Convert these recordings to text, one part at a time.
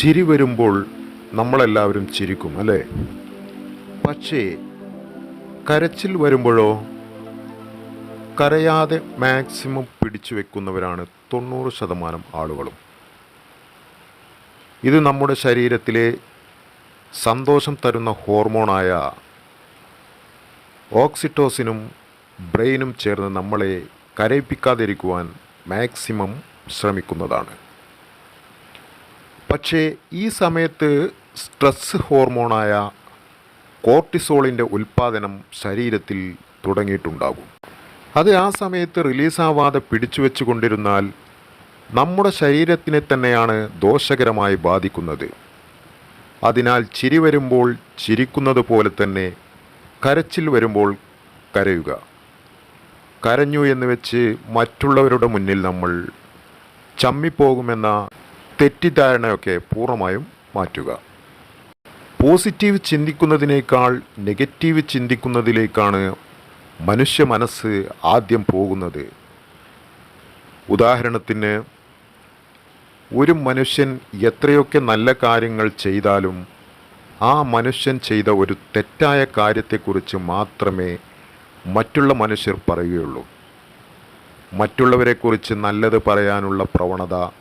ചിരി വരുമ്പോൾ നമ്മളെല്ലാവരും ചിരിക്കും അല്ലേ? പക്ഷേ കരച്ചിൽ വരുമ്പോഴോ? കരയാതെ മാക്സിമം പിടിച്ചു വെക്കുന്നവരാണ് തൊണ്ണൂറ് ശതമാനം ആളുകളും. ഇത് നമ്മുടെ ശരീരത്തിലെ സന്തോഷം തരുന്ന ഹോർമോണായ ഓക്സിറ്റോസിനും ബ്രെയിനും ചേർന്ന് നമ്മളെ കരയിപ്പിക്കാതിരിക്കുവാൻ മാക്സിമം ശ്രമിക്കുന്നതാണ്. പക്ഷേ ഈ സമയത്ത് സ്ട്രെസ് ഹോർമോണായ കോർട്ടിസോളിന്റെ ഉൽപ്പാദനം ശരീരത്തിൽ തുടങ്ങിയിട്ടുണ്ടാകും. അത് ആ സമയത്ത് റിലീസാവാതെ പിടിച്ചു വെച്ചുകൊണ്ടിരുന്നാൽ നമ്മുടെ ശരീരത്തിനെ തന്നെയാണ് ദോഷകരമായി ബാധിക്കുന്നത്. അതിനാൽ ചിരി വരുമ്പോൾ ചിരിക്കുന്നത് പോലെ തന്നെ കരച്ചിൽ വരുമ്പോൾ കരയുക. കരഞ്ഞു എന്ന് വെച്ച് മറ്റുള്ളവരുടെ മുന്നിൽ നമ്മൾ ചമ്മിപ്പോകുമെന്ന തെറ്റിദ്ധാരണയൊക്കെ പൂർണമായും മാറ്റുക. പോസിറ്റീവ് ചിന്തിക്കുന്നതിനേക്കാൾ നെഗറ്റീവ് ചിന്തിക്കുന്നതിലേക്കാണ് മനുഷ്യ മനസ്സ് ആദ്യം പോകുന്നത്. ഉദാഹരണത്തിന് ഒരു മനുഷ്യൻ എത്രയൊക്കെ നല്ല കാര്യങ്ങൾ ചെയ്താലും ആ മനുഷ്യൻ ചെയ്ത ഒരു തെറ്റായ കാര്യത്തെക്കുറിച്ച് മാത്രമേ മറ്റുള്ള മനുഷ്യർ പറയുകയുള്ളൂ. മറ്റുള്ളവരെക്കുറിച്ച് നല്ലത് പറയാനുള്ള പ്രവണത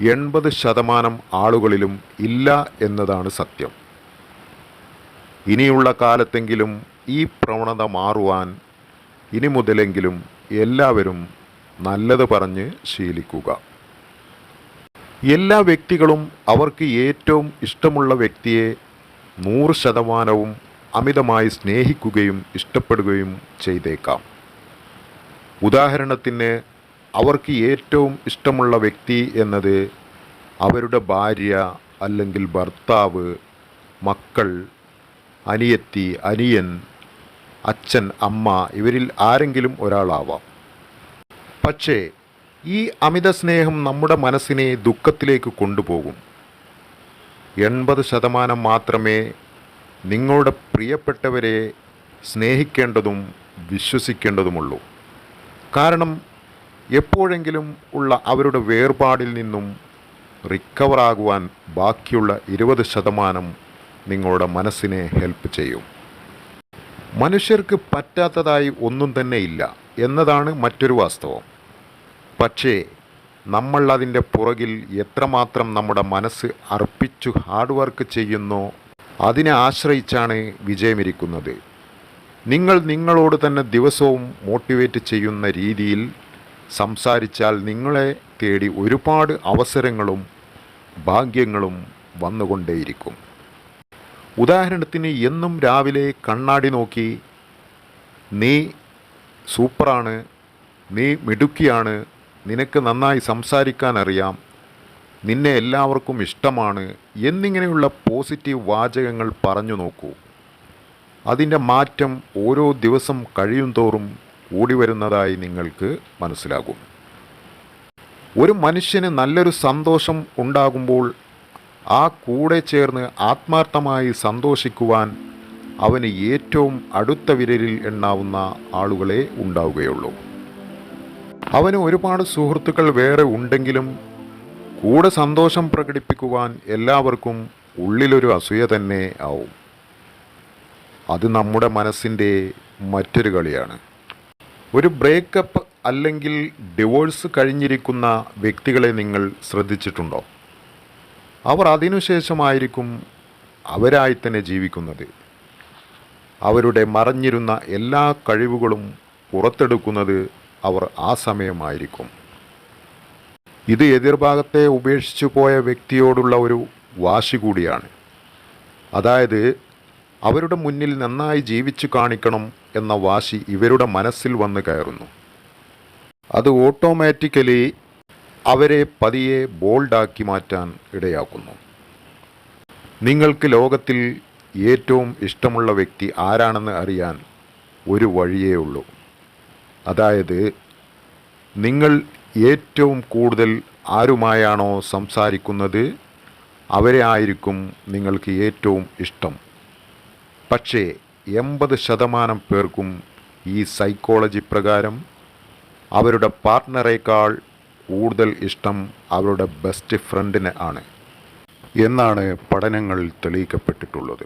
എൺപത് ശതമാനം ആളുകളിലും ഇല്ല എന്നതാണ് സത്യം. ഇനിയുള്ള കാലത്തെങ്കിലും ഈ പ്രവണത മാറുവാൻ ഇനി മുതലെങ്കിലും എല്ലാവരും നല്ലത് പറഞ്ഞ് ശീലിക്കുക. എല്ലാ വ്യക്തികളും അവർക്ക് ഏറ്റവും ഇഷ്ടമുള്ള വ്യക്തിയെ നൂറ് ശതമാനവും അമിതമായി സ്നേഹിക്കുകയും ഇഷ്ടപ്പെടുകയും ചെയ്തേക്കാം. ഉദാഹരണത്തിന് അവർക്ക് ഏറ്റവും ഇഷ്ടമുള്ള വ്യക്തി എന്നത് അവരുടെ ഭാര്യ അല്ലെങ്കിൽ ഭർത്താവ് മക്കൾ അനിയത്തി അനിയൻ അച്ഛൻ അമ്മ ഇവരിൽ ആരെങ്കിലും ഒരാളാവാം. പക്ഷേ ഈ അമിത സ്നേഹം നമ്മുടെ മനസ്സിനെ ദുഃഖത്തിലേക്ക് കൊണ്ടുപോകും. എൺപത് ശതമാനം മാത്രമേ നിങ്ങളുടെ പ്രിയപ്പെട്ടവരെ സ്നേഹിക്കേണ്ടതും വിശ്വസിക്കേണ്ടതുമുള്ളൂ. കാരണം എപ്പോഴെങ്കിലും ഉള്ള അവരുടെ വേർപാടിൽ നിന്നും റിക്കവറാകുവാൻ ബാക്കിയുള്ള ഇരുപത് ശതമാനം നിങ്ങളുടെ മനസ്സിനെ ഹെൽപ്പ് ചെയ്യും. മനുഷ്യർക്ക് പറ്റാത്തതായി ഒന്നും തന്നെ ഇല്ല എന്നതാണ് മറ്റൊരു വാസ്തവം. പക്ഷേ നമ്മൾ അതിന്റെ പുറകിൽ എത്രമാത്രം നമ്മുടെ മനസ്സ് അർപ്പിച്ചു ഹാർഡ് വർക്ക് ചെയ്യുന്നോ അതിനെ ആശ്രയിച്ചാണ് വിജയമിരിക്കുന്നത്. നിങ്ങൾ നിങ്ങളോട് തന്നെ ദിവസവും മോട്ടിവേറ്റ് ചെയ്യുന്ന രീതിയിൽ സംസാരിച്ചാൽ നിങ്ങളെ തേടി ഒരുപാട് അവസരങ്ങളും ഭാഗ്യങ്ങളും വന്നുകൊണ്ടേയിരിക്കും. ഉദാഹരണത്തിന് എന്നും രാവിലെ കണ്ണാടി നോക്കി നീ സൂപ്പറാണ് നീ മിടുക്കിയാണ് നിനക്ക് നന്നായി സംസാരിക്കാൻ അറിയാം നിന്നെ എല്ലാവർക്കും ഇഷ്ടമാണ് എന്നിങ്ങനെയുള്ള പോസിറ്റീവ് വാചകങ്ങൾ പറഞ്ഞു നോക്കൂ. അതിന്റെ മാറ്റം ഓരോ ദിവസം കഴിയും തോറും കൂടി വരുന്നതായി നിങ്ങൾക്ക് മനസ്സിലാകും. ഒരു മനുഷ്യന് നല്ലൊരു സന്തോഷം ഉണ്ടാകുമ്പോൾ ആ കൂടെ ചേർന്ന് ആത്മാർത്ഥമായി സന്തോഷിക്കുവാൻ അവന് ഏറ്റവും അടുത്ത വിരലിൽ എണ്ണാവുന്ന ആളുകളെ ഉണ്ടാവുകയുള്ളൂ. അവന് ഒരുപാട് സുഹൃത്തുക്കൾ വേറെ ഉണ്ടെങ്കിലും കൂടെ സന്തോഷം പ്രകടിപ്പിക്കുവാൻ എല്ലാവർക്കും ഉള്ളിലൊരു അസൂയ തന്നെ ആവും. അത് നമ്മുടെ മനസ്സിന്റെ മറ്റൊരു കളിയാണ്. ഒരു ബ്രേക്കപ്പ് അല്ലെങ്കിൽ ഡിവോഴ്സ് കഴിഞ്ഞിരിക്കുന്ന വ്യക്തികളെ നിങ്ങൾ ശ്രദ്ധിച്ചിട്ടുണ്ടോ? അവർ അതിനുശേഷമായിരിക്കും അവരായി തന്നെ ജീവിക്കുന്നത്. അവരുടെ മറഞ്ഞിരുന്ന എല്ലാ കഴിവുകളും പുറത്തെടുക്കുന്നത് അവർ ആ സമയമായിരിക്കും. ഇത് എതിർഭാഗത്തെ ഉപേക്ഷിച്ചു പോയ വ്യക്തിയോടുള്ള ഒരു വാശി കൂടിയാണ്. അതായത് അവരുടെ മുന്നിൽ നന്നായി ജീവിച്ചു കാണിക്കണം എന്ന വാശി ഇവരുടെ മനസ്സിൽ വന്നു കയറുന്നു. അത് ഓട്ടോമാറ്റിക്കലി അവരെ പതിയെ ബോൾഡാക്കി മാറ്റാൻ ഇടയാക്കുന്നു. നിങ്ങൾക്ക് ലോകത്തിൽ ഏറ്റവും ഇഷ്ടമുള്ള വ്യക്തി ആരാണെന്ന് അറിയാൻ ഒരു വഴിയേ ഉള്ളൂ. അതായത് നിങ്ങൾ ഏറ്റവും കൂടുതൽ ആരുമായാണോ സംസാരിക്കുന്നത് അവരെ ആയിരിക്കും നിങ്ങൾക്ക് ഏറ്റവും ഇഷ്ടം. പക്ഷേ എൺപത് ശതമാനം പേർക്കും ഈ സൈക്കോളജി പ്രകാരം അവരുടെ പാർട്ട്ണറേക്കാൾ കൂടുതൽ ഇഷ്ടം അവരുടെ ബെസ്റ്റ് ഫ്രണ്ടിന് ആണ് എന്നാണ് പഠനങ്ങൾ തെളിയിക്കപ്പെട്ടിട്ടുള്ളത്.